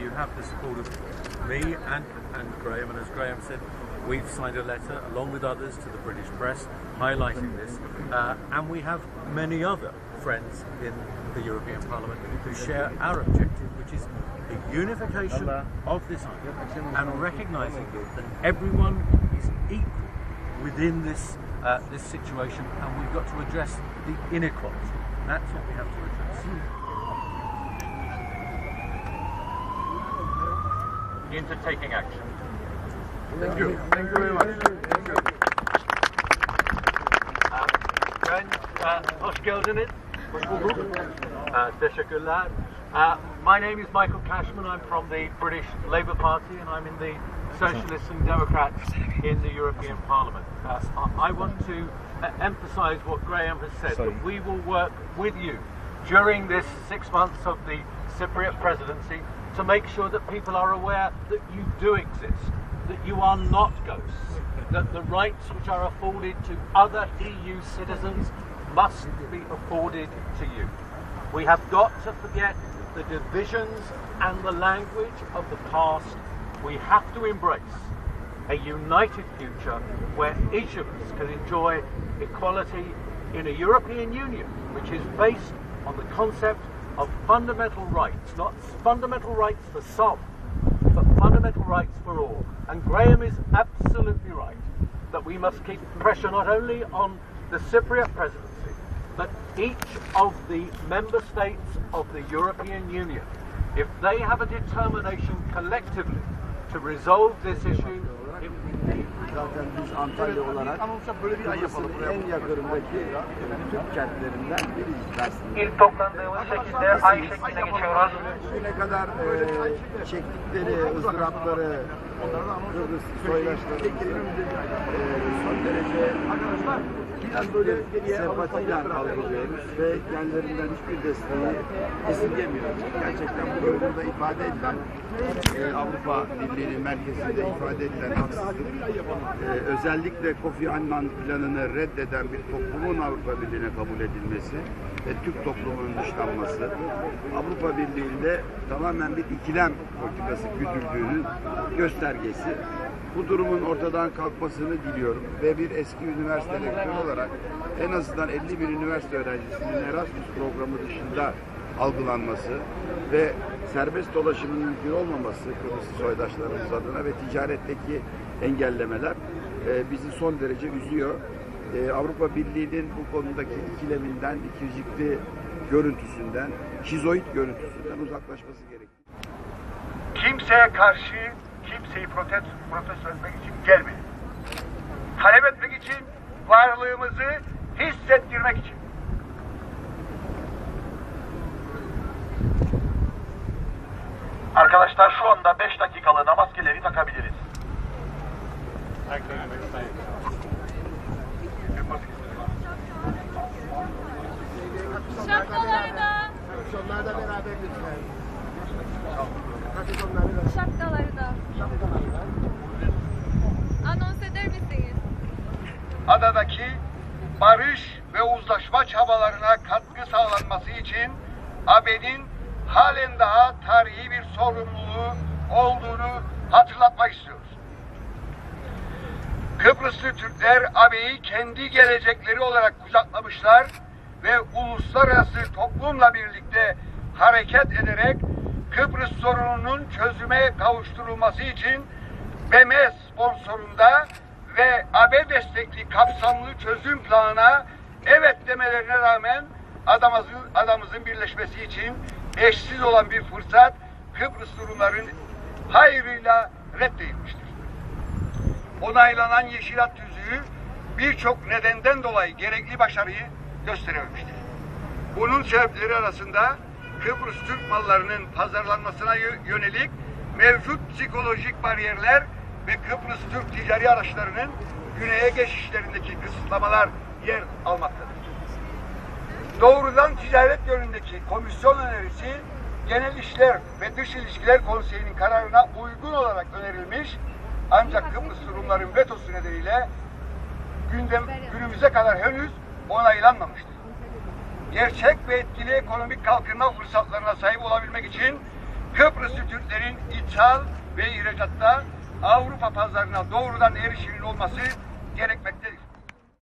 you have the support of me and, and Graham, and as Graham said, we've signed a letter along with others to the British press highlighting this, uh, and we have many other friends in the European Parliament who share our objective, which is the unification of this island and recognising that everyone is equal within this uh, this situation, and we've got to address the inequality. That's what we have to address. Into taking action. Thank you. Thank you very much. Thank you. Ben uh, hoş geldiniz. Hoş bulduk. Uh, teşekkürler. Uh, my name is Michael Cashman. I'm from the British Labour Party and I'm in the Socialists and Democrats in the European Parliament. Uh, I I want to uh, emphasise what Graham has said, that we will work with you during this six months of the Cypriot presidency to make sure that people are aware that you do exist, that you are not ghosts, that the rights which are afforded to other EU citizens must be afforded to you. We have got to forget the divisions and the language of the past. We have to embrace a united future where each of us can enjoy equality in a European Union which is based on the concept of fundamental rights, not fundamental rights for some, but fundamental rights for all. And Graham is absolutely right that we must keep pressure not only on the Cypriot presidency, but each of the member states of the European Union. If they have a determination collectively to resolve this issue, Zaten biz Antalya olarak Kıbrıs'ın en yakınındaki Türk kentlerinden biriyiz aslında. İlk toplandığımız şekilde aynı şekilde geçiyoruz. Bugüne kadar e, çektikleri ızdırapları Kıbrıs soydaşlarımızın e, son derece biraz böyle sempatiyle algılıyoruz ve kendilerinden hiçbir desteği esirgemiyoruz. Gerçekten bugün burada ifade edilen e, Avrupa Birliği'nin merkezinde ifade edilen haksızlık e, özellikle Kofi Annan planını reddeden bir toplumun Avrupa Birliği'ne kabul edilmesi ve Türk toplumunun dışlanması Avrupa Birliği'nde tamamen bir ikilem politikası güdüldüğünün göstergesi. Bu durumun ortadan kalkmasını diliyorum ve bir eski üniversite rektörü olarak en azından 50 bin üniversite öğrencisinin Erasmus programı dışında algılanması ve serbest dolaşımın mümkün olmaması Kıbrıs soydaşlarımız adına ve ticaretteki engellemeler e, bizi son derece üzüyor. E, Avrupa Birliği'nin bu konudaki ikileminden, ikircikli görüntüsünden, şizoid görüntüsünden uzaklaşması gerekiyor. kimseye karşı kimseyi protesto, protesto etmek için gelmedik. Talep etmek için, varlığımızı hissettirmek için. Arkadaşlar şu anda 5 Şapkalarda. Anons eder misiniz? Adadaki barış ve uzlaşma çabalarına katkı sağlanması için AB'nin halen daha tarihi bir sorumluluğu olduğunu hatırlatmak istiyoruz. Kıbrıslı Türkler AB'yi kendi gelecekleri olarak kucaklamışlar ve uluslararası toplumla birlikte hareket ederek Kıbrıs sorununun çözüme kavuşturulması için BM sponsorunda ve AB destekli kapsamlı çözüm planına evet demelerine rağmen adamızın, adamızın birleşmesi için eşsiz olan bir fırsat Kıbrıs Rumların hayrıyla reddedilmiştir. Onaylanan Yeşilat Tüzüğü birçok nedenden dolayı gerekli başarıyı gösterememiştir. Bunun sebepleri arasında Kıbrıs Türk mallarının pazarlanmasına yö- yönelik mevcut psikolojik bariyerler ve Kıbrıs Türk ticari araçlarının güneye geçişlerindeki kısıtlamalar yer almaktadır. Doğrudan ticaret yönündeki komisyon önerisi Genel İşler ve Dış İlişkiler Konseyi'nin kararına uygun olarak önerilmiş ancak Kıbrıs Rumların vetosu nedeniyle gündem günümüze kadar henüz onaylanmamıştır gerçek ve etkili ekonomik kalkınma fırsatlarına sahip olabilmek için Kıbrıslı Türklerin ithal ve ihracatta Avrupa pazarına doğrudan erişimin olması gerekmektedir.